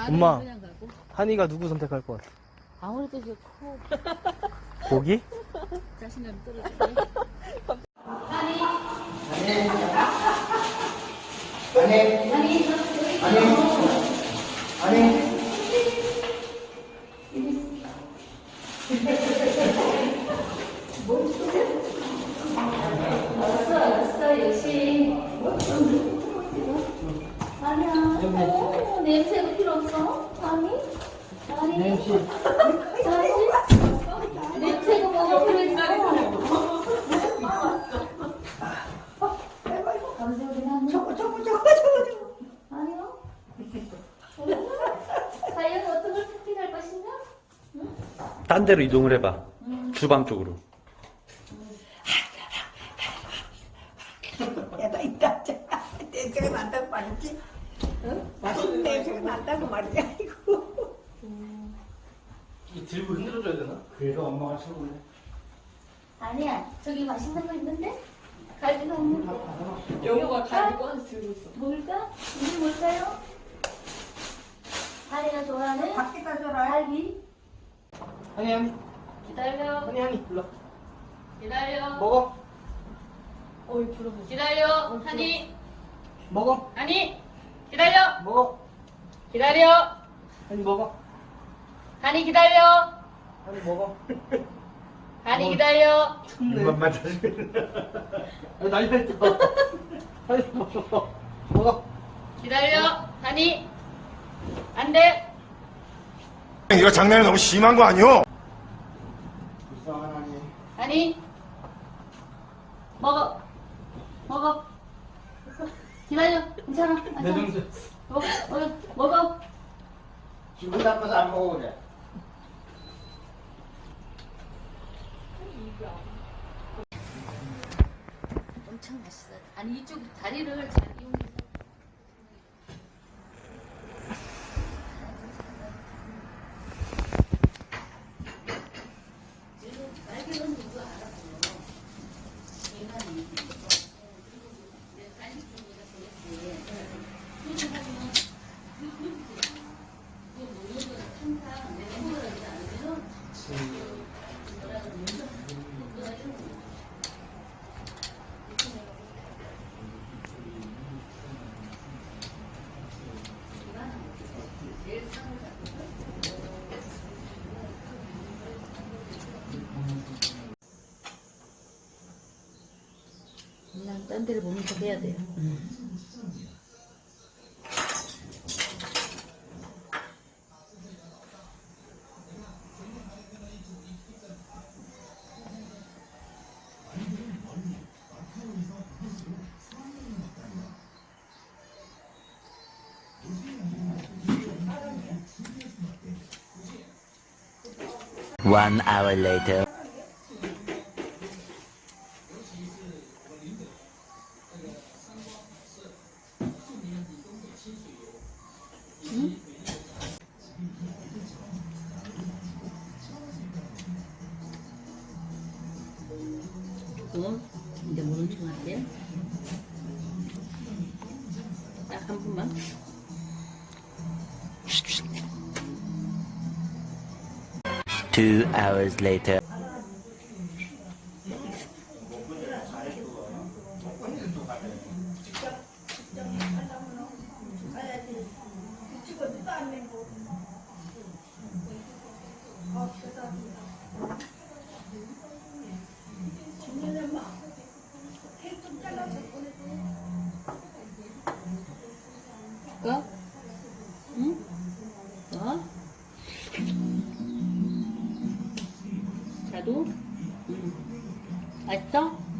엄마. 그냥 가고. 한이가 누구 선택할 것 같아? 아무래도 이제 커. 고기? 자신감 떨어지네. 왔어, 왔어, 역시. 아니야. 어, 냄새가 필요 없어? 아니? 아니? 냄새. 아니? 냄새가 뭐가 필요 있어? 저거, 저거, 저거, 저거. 아니요. 과연 어떤 걸 선택할 것인가? 딴 데로 이동을 해봐. 주방 쪽으로. 야나 이따 냄새가 난다고 말이지 어? 맛있는 냄새가 난다고 말이야 들고 흔들어줘야 되나? 그래서 엄마가 최고네. 아니야. 저기 맛있는 거 있는데? 갈비가 없는 거. 영호가 갈비 꺼내서 들고 있어. 뭘까? 이게 뭘까요? 하리가 좋아하는 밖에다 줘라 갈비. 한이 한이 기다려. 한이 한이 불러. 기다려. 먹어 어이, 불어보자. 기다려. 하니. 먹어 하니. 기다려. 먹어 기다려. 한이 먹어 하니 기다려. 한이 먹어. 하니 기다려. 입맛만 찾으 아, 난리 났어. 한이 먹어 먹어. 기다려. 하니. 안 돼. 이거 장난이 너무 심한 거 아니오? 불쌍한 한이. 하니. 먹어. 먹어. 기다려. 괜찮아. 내 괜찮아. 정수. 먹어. 먹어. 먹어. 기분 나빠서 안 먹어 그래. 엄청 맛있어. 아니, 이쪽 다리를 잘 이용해 딴 데를 보면서 해야 돼요. One hour later. 또, 이제 모른 척 할게요. 딱한 분만. Two hours later. 꺼? 응? 꺼? 자도? 응. 맛있어?